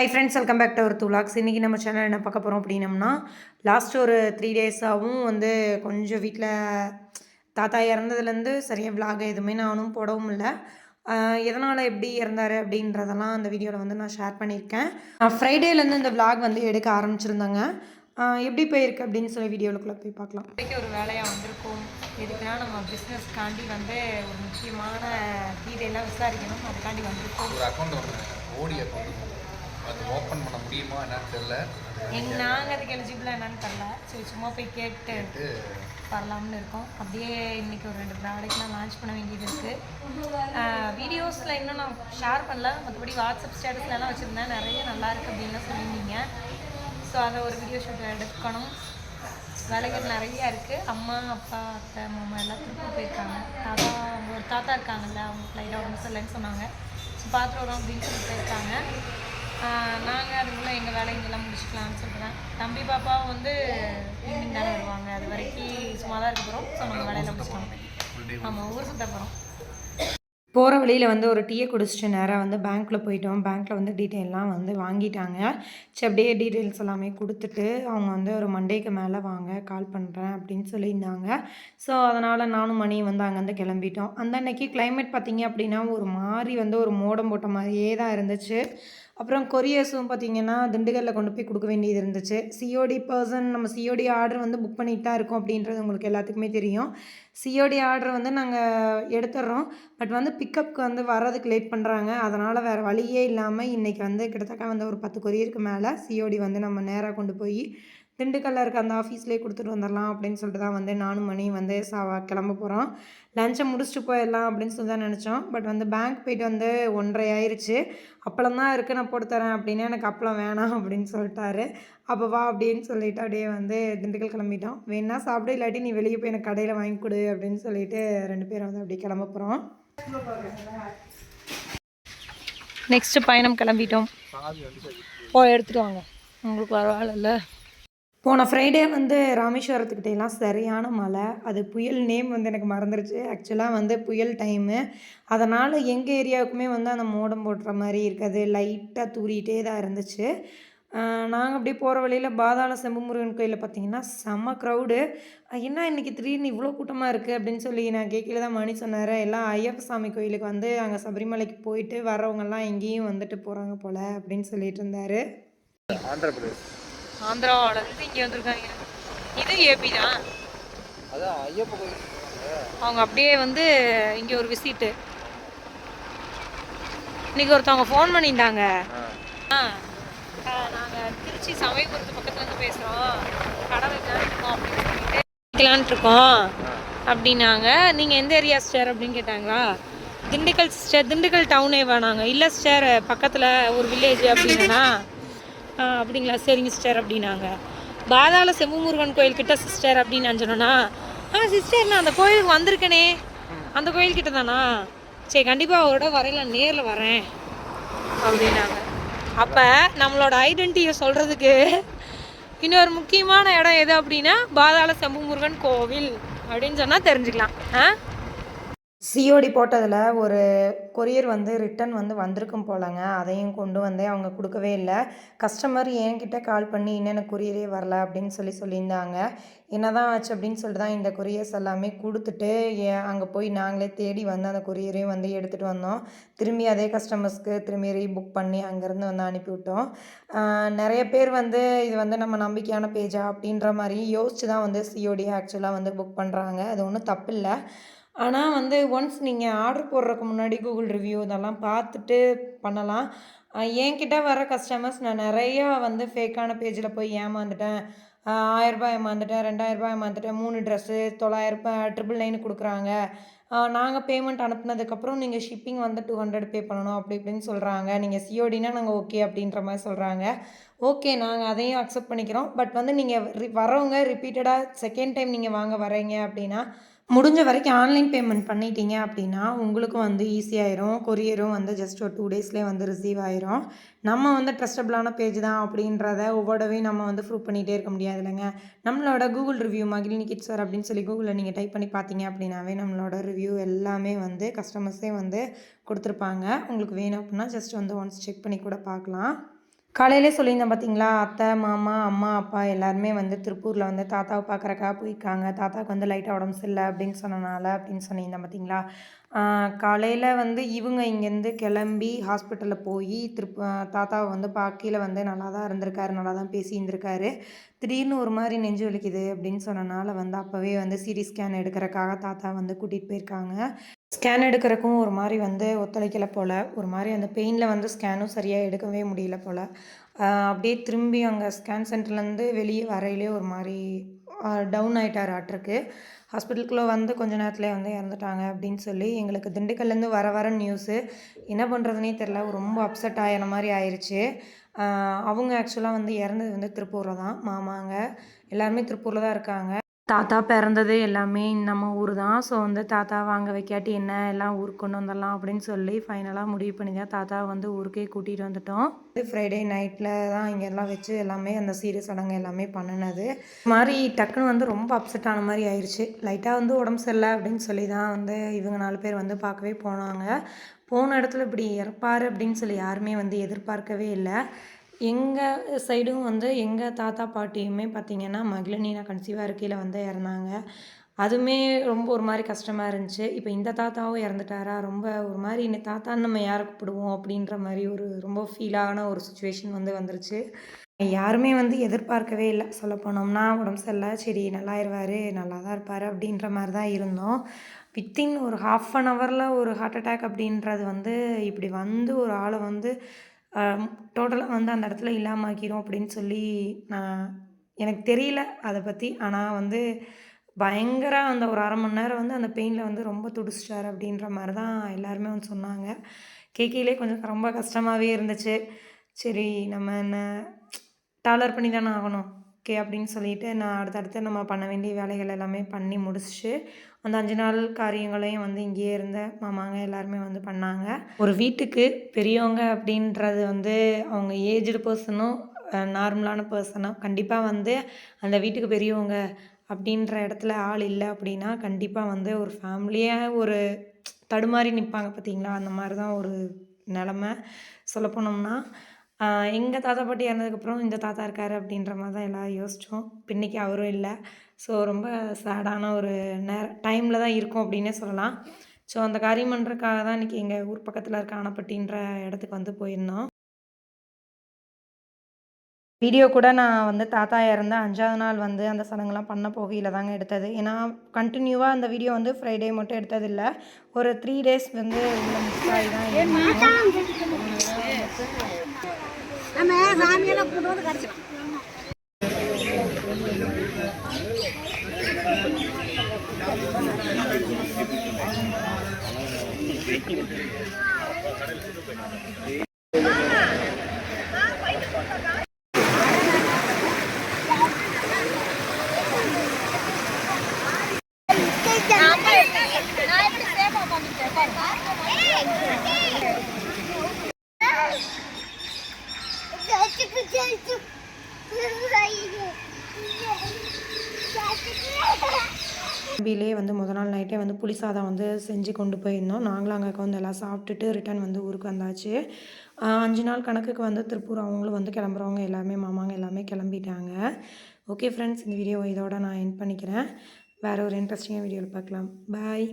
Hi friends welcome back to ஒரு துலாக்ஸ் இன்றைக்கி நம்ம சேனல் என்ன பார்க்க போகிறோம் அப்படின்னம்னா லாஸ்ட் ஒரு த்ரீ டேஸாகவும் வந்து கொஞ்சம் வீட்டில் தாத்தா இறந்ததுலேருந்து சரியாக விலாக எதுவுமே நானும் போடவும் இல்லை. எதனால் எப்படி இறந்தார் அப்படின்றதெல்லாம் அந்த வீடியோவில் வந்து நான் ஷேர் பண்ணியிருக்கேன். ஃப்ரைடேலேருந்து இந்த விலாக் வந்து எடுக்க ஆரம்பிச்சிருந்தாங்க. எப்படி போயிருக்கு அப்படின்னு சொல்லி வீடியோவுக்குள்ளே போய் பார்க்கலாம். இன்றைக்கி ஒரு வேலையாக வந்திருக்கோம். எதுக்குன்னா நம்ம பிஸ்னஸ்க்காண்டி வந்து ஒரு முக்கியமான டீட்டெயிலாக விசாரிக்கணும். அதுக்காண்டி வந்திருக்கோம். ஒரு அக்கௌண்ட் ஓடி அக்கௌண்ட் அது ஓப்பன் பண்ண முடியுமா என்னன்னு தெரியல. நாங்கள் அதுக்கு எலிஜிபிளாக என்னன்னு தெரில சரி சும்மா போய் கேட்டு வரலாம்னு இருக்கோம். அப்படியே இன்னைக்கு ஒரு ரெண்டு ப்ராடக்ட்லாம் லான்ச் பண்ண வேண்டியது இருக்குது வீடியோஸில் இன்னும் நான் ஷேர் பண்ணல. மற்றபடி வாட்ஸ்அப் ஸ்டேட்டஸ்லலாம் வச்சுருந்தேன். நிறைய நல்லா இருக்கு அப்படின்லாம் சொல்லியிருந்தீங்க. ஸோ அதை ஒரு வீடியோ ஷூட் எடுக்கணும். வேலைகள் நிறைய இருக்குது அம்மா அப்பா அத்தை மாமா எல்லாம் திருப்பூர் போயிருக்காங்க. தாத்தா அவங்க ஒரு தாத்தா இருக்காங்கல்ல அவங்க லைட்டாக உடம்பு சரியில்லைன்னு சொன்னாங்க. ஸோ பார்த்துட்டு வரோம் அப்படின்னு சொல்லி போயிருக்காங்க. நாங்கள் அதுக்குள்ளே எங்கள் வேலைங்கெல்லாம் முடிச்சுக்கலாம்னு சொல்கிறேன் தம்பி பாப்பா வந்து ஈவினிங் தானே வருவாங்க. அது வரைக்கும் சும்மா தான் இருக்க போகிறோம் ஸோ நம்ம வேலையில் முடிச்சுக்கலாம் ஆமாம் ஊர் சுத்த போகிறோம் போகிற வழியில் வந்து ஒரு டீயை குடிச்சிட்டு நேராக வந்து பேங்க்கில் போயிட்டோம். பேங்க்கில் வந்து டீட்டெயிலாம் வந்து வாங்கிட்டாங்க. சரி அப்படியே டீட்டெயில்ஸ் எல்லாமே கொடுத்துட்டு அவங்க வந்து ஒரு மண்டேக்கு மேலே வாங்க கால் பண்ணுறேன் அப்படின்னு சொல்லியிருந்தாங்க. ஸோ அதனால் நானும் மணி வந்து அங்கேருந்து கிளம்பிட்டோம். அந்த அன்னைக்கு climate பார்த்தீங்க அப்படின்னா ஒரு மாதிரி வந்து ஒரு மோடம் போட்ட மாதிரியே தான் இருந்துச்சு. அப்புறம் கொரியர்ஸும் பார்த்தீங்கன்னா திண்டுக்கல்லில் கொண்டு போய் கொடுக்க வேண்டியது இருந்துச்சு. சிஓடி பர்சன் நம்ம சிஓடி ஆர்டர் வந்து புக் பண்ணிட்டு தான் இருக்கோம் அப்படின்றது உங்களுக்கு எல்லாத்துக்குமே தெரியும். சிஓடி ஆர்டர் வந்து நாங்கள் எடுத்துடுறோம். பட் வந்து பிக்கப்புக்கு வந்து வர்றதுக்கு லேட் பண்ணுறாங்க அதனால் வேறு வழியே இல்லாமல் இன்றைக்கி வந்து கிட்டத்தட்ட வந்து ஒரு பத்து கொரியருக்கு மேலே சிஓடி வந்து நம்ம நேராக கொண்டு போய் திண்டுக்கல்ல இருக்க அந்த ஆஃபீஸ்லேயே கொடுத்துட்டு வந்துடலாம் அப்படின்னு சொல்லிட்டு தான் வந்து நானும் மணி வந்து சா கிளம்ப போகிறோம் லஞ்சை முடிச்சுட்டு போயிடலாம் அப்படின்னு சொல்லி தான் நினச்சோம். பட் வந்து பேங்க் போயிட்டு வந்து ஒன்றரை ஆயிருச்சு. அப்பளம் தான் இருக்குது நான் போட்டு தரேன் அப்படின்னு எனக்கு அப்பளம் வேணாம் அப்படின்னு சொல்லிட்டாரு. அப்போ வா அப்படின்னு சொல்லிட்டு அப்படியே வந்து திண்டுக்கல் கிளம்பிட்டோம். வேணா சாப்பிடு இல்லாட்டி நீ வெளியே போய் எனக்கு கடையில் வாங்கி கொடு அப்படின்னு சொல்லிட்டு ரெண்டு பேரும் வந்து அப்படியே கிளம்ப போகிறோம் நெக்ஸ்ட்டு பயணம் கிளம்பிட்டோம். போய் எடுத்துட்டு வாங்க. உங்களுக்கு பரவாயில்ல போன ஃப்ரைடே வந்து ராமேஸ்வரத்துக்கிட்ட எல்லாம் சரியான மழை. அது புயல் நேம் வந்து எனக்கு மறந்துருச்சு. ஆக்சுவலாக வந்து புயல் டைமு அதனால் எங்கள் ஏரியாவுக்குமே வந்து அந்த மோடம் போடுற மாதிரி இருக்காது. லைட்டாக தூரிகிட்டே தான் இருந்துச்சு. நாங்கள் அப்படியே போகிற வழியில் பாதாள செம்புமுருகன் கோயிலில் பார்த்தீங்கன்னா செம்ம க்ரௌடு என்ன இன்னைக்கு திடீர்னு இவ்வளோ கூட்டமாக இருக்குது அப்படின்னு சொல்லி நான் கேட்கல தான் மணி சொன்னார். எல்லாம் ஐயப்ப சாமி கோயிலுக்கு வந்து அங்கே சபரிமலைக்கு போயிட்டு வர்றவங்கெல்லாம் எங்கேயும் வந்துட்டு போகிறாங்க போல் அப்படின்னு சொல்லிட்டு இருந்தார். ஆந்திரப்பிரதேஷ். ஆந்திராவிலேருந்து இங்கே வந்திருக்காங்க. இது ஏபி தான். அதான் ஐயப்ப கோயில் அவங்க அப்படியே வந்து இங்கே ஒரு விசிட்டு இன்னைக்கு ஒருத்தவங்க ஃபோன் பண்ணியிருந்தாங்க. ஆ. நாங்கள் திருச்சி சமயபுரத்து பக்கத்துலேருந்து பேசுகிறோம் கடை வைக்கலான்னு இருக்கோம் அப்படின்னு சொல்லிட்டு வைக்கலான்ட்டு இருக்கோம். அப்படின்னாங்க. நீங்கள் எந்த ஏரியா சிஸ்டர் அப்படின்னு கேட்டாங்களா? திண்டுக்கல் சிஸ்டர் திண்டுக்கல் டவுனே வேணாங்க இல்லை சிஸ்டர் பக்கத்தில் ஒரு வில்லேஜ் அப்படின்னா? அப்படிங்களா? சரிங்க சிஸ்டர் அப்படின்னாங்க. பாதாள செம்புமுருகன் கோயில்கிட்ட சிஸ்டர் அப்படின்னு நான் சொன்னேன்னா ஆ சிஸ்டர் நான் அந்த கோயிலுக்கு வந்திருக்கேனே. அந்த கோயில்கிட்ட தானா? சரி கண்டிப்பாக அவரோட வரையில நேரில் வரேன் அப்படின்னாங்க. அப்போ நம்மளோட ஐடென்டிட்டியை சொல்கிறதுக்கு இன்னொரு முக்கியமான இடம் எது அப்படின்னா பாதாள செம்பு முருகன் கோவில் அப்படின்னு சொன்னால் தெரிஞ்சுக்கலாம். ஆ? சிஓடி போட்டதில் ஒரு கொரியர் வந்து ரிட்டன் வந்து வந்திருக்கும் போலங்க. அதையும் கொண்டு வந்து அவங்க கொடுக்கவே இல்லை. கஸ்டமர் என்கிட்ட கால் பண்ணி இன்னும் எனக்கு கொரியரே வரல அப்படின்னு சொல்லி சொல்லியிருந்தாங்க. என்னதான் ஆச்சு? அப்படின்னு சொல்லிட்டு தான் இந்த கொரியர்ஸ் எல்லாமே கொடுத்துட்டு அங்கே போய் நாங்களே தேடி வந்து அந்த கொரியரையும் வந்து எடுத்துகிட்டு வந்தோம். திரும்பி அதே கஸ்டமர்ஸ்க்கு திரும்பி ரீபுக் பண்ணி அங்கேருந்து வந்து அனுப்பிவிட்டோம். நிறைய பேர் வந்து இது வந்து நம்ம நம்பிக்கையான பேஜா அப்படின்ற மாதிரி யோசிச்சு தான் வந்து சிஓடி ஆக்சுவலாக வந்து புக் பண்ணுறாங்க அது ஒன்றும் தப்பு இல்லை ஆனால் வந்து ஒன்ஸ் நீங்கள் ஆர்டர் போடுறதுக்கு முன்னாடி கூகுள் ரிவ்யூ இதெல்லாம் பார்த்துட்டு பண்ணலாம். என்கிட்ட வர கஸ்டமர்ஸ் நான் நிறையா வந்து ஃபேக்கான பேஜில் போய் ஏமாந்துட்டேன். ஆயிரரூபா ஏமாந்துட்டேன் ரெண்டாயிரரூபா ஏமாந்துட்டேன் மூணு ட்ரெஸ்ஸு தொள்ளாயிரரூபா ட்ரிபிள் நைனு கொடுக்குறாங்க. நாங்கள் பேமெண்ட் அனுப்புனதுக்கப்புறம் நீங்கள் ஷிப்பிங் வந்து டூ ஹண்ட்ரட் பே பண்ணணும் அப்படி இப்படின்னு சொல்கிறாங்க நீங்கள் சிஓடினா நாங்கள் ஓகே அப்படின்ற மாதிரி சொல்கிறாங்க ஓகே நாங்கள் அதையும் அக்செப்ட் பண்ணிக்கிறோம். பட் வந்து நீங்கள் வரவங்க ரிப்பீட்டடாக செகண்ட் டைம் நீங்கள் வாங்க வரீங்க அப்படின்னா முடிஞ்ச வரைக்கும் ஆன்லைன் பேமெண்ட் பண்ணிட்டீங்க அப்படின்னா உங்களுக்கும் வந்து ஈஸியாயிரும் கொரியரும் வந்து ஜஸ்ட் ஒரு டூ டேஸ்லேயே வந்து ரிசீவ் ஆயிரும். நம்ம வந்து ட்ரஸ்டபிளான பேஜ் தான் அப்படின்றத ஒவ்வொடவே நம்ம வந்து ப்ரூவ் பண்ணிகிட்டே இருக்க முடியாது இல்லைங்க. நம்மளோட Google review Magizhini kit sir அப்படின்னு சொல்லி கூகுளில் நீங்கள் டைப் பண்ணி பார்த்தீங்க அப்படின்னாவே நம்மளோட ரிவ்யூ எல்லாமே வந்து கஸ்டமர்ஸே வந்து கொடுத்துருப்பாங்க. உங்களுக்கு வேணும் அப்படின்னா ஜஸ்ட் வந்து ஒன்ஸ் செக் பண்ணி கூட பார்க்கலாம். காலையிலே சொல்லியிருந்தேன் பார்த்தீங்களா அத்தை மாமா அம்மா அப்பா எல்லாருமே வந்து திருப்பூரில் வந்து தாத்தாவை பார்க்குறக்காக போயிருக்காங்க. தாத்தாவுக்கு வந்து லைட்டாக உடம்பு சரியில்லை அப்படின்னு சொன்னனால அப்படின்னு சொல்லியிருந்தேன் பார்த்தீங்களா? காலையில் வந்து இவங்க இங்கேருந்து கிளம்பி ஹாஸ்பிட்டலில் போய் திருப்ப தாத்தாவை வந்து பார்க்கையில வந்து நல்லா தான் இருந்திருக்காரு நல்லா தான் பேசி இருந்திருக்காரு திடீர்னு ஒரு மாதிரி நெஞ்சு வலிக்குது அப்படின்னு சொன்னனால வந்து அப்போவே வந்து சிடி ஸ்கேன் எடுக்கிறக்காக தாத்தா வந்து கூட்டிகிட்டு போயிருக்காங்க. ஸ்கேன் எடுக்கிறக்கும் ஒரு மாதிரி வந்து ஒத்துழைக்கலை போல். ஒரு மாதிரி அந்த பெயினில் வந்து ஸ்கேனும் சரியாக எடுக்கவே முடியல போல். அப்படியே திரும்பி அங்கே ஸ்கேன் சென்டர்லேருந்து வெளியே வரையிலே ஒரு மாதிரி டவுன் ஆகிட்டார் ஆட்ருக்கு ஹாஸ்பிட்டலுக்குள்ளே வந்து கொஞ்ச நேரத்தில் வந்து இறந்துட்டாங்க அப்படின்னு சொல்லி எங்களுக்கு திண்டுக்கல்லேருந்து வர வர நியூஸு என்ன பண்ணுறதுனே தெரில ரொம்ப அப்செட் ஆகிற மாதிரி ஆயிடுச்சு அவங்க ஆக்சுவலாக வந்து இறந்தது வந்து திருப்பூரில் தான். மாமாங்க. எல்லாருமே திருப்பூரில் தான் இருக்காங்க. தாத்தா பிறந்தது எல்லாமே நம்ம ஊர் தான். ஸோ வந்து தாத்தா வாங்க வைக்காட்டி என்ன எல்லாம் ஊருக்கு கொண்டு வந்துடலாம் அப்படின்னு சொல்லி ஃபைனலாக முடிவு பண்ணி தான் தாத்தா வந்து ஊருக்கே கூட்டிகிட்டு வந்துட்டோம். ஃப்ரைடே நைட்டில் தான் இங்கே எல்லாம் வச்சு எல்லாமே அந்த சீரியஸ் சடங்கு எல்லாமே பண்ணினது. மாதிரி டக்குன்னு வந்து ரொம்ப அப்செட் ஆன மாதிரி ஆயிடுச்சு லைட்டாக வந்து உடம்பு சரியில்லை அப்படின்னு சொல்லி தான் வந்து இவங்க நாலு பேர் வந்து பார்க்கவே போனாங்க. போன இடத்துல இப்படி இறப்பார் அப்படின்னு சொல்லி யாருமே வந்து எதிர்பார்க்கவே இல்லை. எங்கள் சைடும் வந்து எங்கள் தாத்தா பாட்டியுமே பார்த்திங்கன்னா மகளிர் கன்சீவாக இருக்கையில் வந்து இறந்தாங்க. அதுவுமே ரொம்ப ஒரு மாதிரி கஷ்டமாக இருந்துச்சு. இப்போ இந்த தாத்தாவும் இறந்துட்டாரா? ரொம்ப ஒரு மாதிரி இந்த தாத்தான்னு நம்ம யாரை கூப்பிடுவோம்? அப்படின்ற மாதிரி ஒரு ரொம்ப ஃபீலான ஒரு சுச்சுவேஷன் வந்து வந்துருச்சு. யாருமே வந்து எதிர்பார்க்கவே இல்லை. சொல்ல போனோம்னா உடம்பு சரியில்லை சரி நல்லாயிருவார் நல்லா தான் இருப்பார் அப்படின்ற மாதிரி தான் இருந்தோம். வித்தின் ஒரு ஹாஃப் அன் ஹவரில் ஒரு ஹார்ட் அட்டாக் அப்படின்றது வந்து இப்படி வந்து ஒரு ஆளை வந்து டோட்டலாக வந்து அந்த இடத்துல இல்லாமல் ஆக்கிரும் அப்படின்னு சொல்லி நான் எனக்கு தெரியல அதை பற்றி ஆனால் வந்து பயங்கர அந்த ஒரு அரை மணி நேரம் வந்து அந்த பெயினில் வந்து ரொம்ப துடிச்சிட்டார் அப்படின்ற மாதிரி தான் எல்லாருமே வந்து சொன்னாங்க. கேட்கையிலே கொஞ்சம் ரொம்ப கஷ்டமாகவே இருந்துச்சு. சரி நம்ம என்ன டாலர் பண்ணி தானே ஆகணும். ஓகே அப்படின்னு சொல்லிட்டு நான் அடுத்தடுத்து நம்ம பண்ண வேண்டிய வேலைகள் எல்லாமே பண்ணி முடிச்சுட்டு அந்த அஞ்சு நாள் காரியங்களையும் வந்து இங்கேயே இருந்த மாமாங்க எல்லாருமே வந்து பண்ணாங்க. ஒரு வீட்டுக்கு பெரியவங்க அப்படின்றது வந்து அவங்க ஏஜ்டு பர்சனும் நார்மலான பர்சனும் கண்டிப்பாக வந்து அந்த வீட்டுக்கு பெரியவங்க அப்படின்ற இடத்துல ஆள் இல்லை அப்படின்னா கண்டிப்பாக வந்து ஒரு ஃபேமிலியாக ஒரு தடுமாறி நிற்பாங்க பார்த்தீங்களா அந்த மாதிரி தான் ஒரு நிலமை சொல்லப்போனோம்னா. எங்கள் தாத்தா பாட்டி இறந்ததுக்கப்புறம் இந்த தாத்தா இருக்கார் அப்படின்ற மாதிரி தான் எல்லோரும் யோசித்தோம் இன்றைக்கி அவரும் இல்லை. ஸோ ரொம்ப சேடான ஒரு நேர டைமில் தான் இருக்கும் அப்படின்னே சொல்லலாம். ஸோ அந்த காரியம் பண்ணுறதுக்காக தான் இன்றைக்கி எங்கள் ஊர் பக்கத்தில் இருக்க ஆனப்பட்டின்ற இடத்துக்கு வந்து போயிருந்தோம். வீடியோ கூட நான் வந்து தாத்தா இறந்த அஞ்சாவது நாள் வந்து அந்த சடங்குலாம் பண்ண போகையில் தாங்க எடுத்தது. ஏன்னா கண்டினியூவாக அந்த வீடியோ வந்து ஃப்ரைடே மட்டும் எடுத்ததில்லை. ஒரு த்ரீ டேஸ் வந்து உள்ள மிஸ் ஆகி தான் நம்ம சாமியெல்லாம் கூட்டு வந்து கடிச்சிடலாம் Thank you. பிலே வந்து முத நாள் நைட்டே வந்து புளி சாதம் வந்து செஞ்சு கொண்டு போயிருந்தோம். நாங்களும் அங்கே வந்து எல்லாம் சாப்பிட்டுட்டு ரிட்டன் வந்து ஊருக்கு வந்தாச்சு. அஞ்சு நாள் கணக்குக்கு வந்து திருப்பூர் அவங்களும் வந்து கிளம்புறவங்க எல்லாமே மாமாங்க எல்லாமே கிளம்பிட்டாங்க. ஓகே ஃப்ரெண்ட்ஸ் இந்த வீடியோ இதோட நான் என் பண்ணிக்கிறேன். வேறு ஒரு இன்ட்ரெஸ்டிங்காக வீடியோவில் பார்க்கலாம். பாய்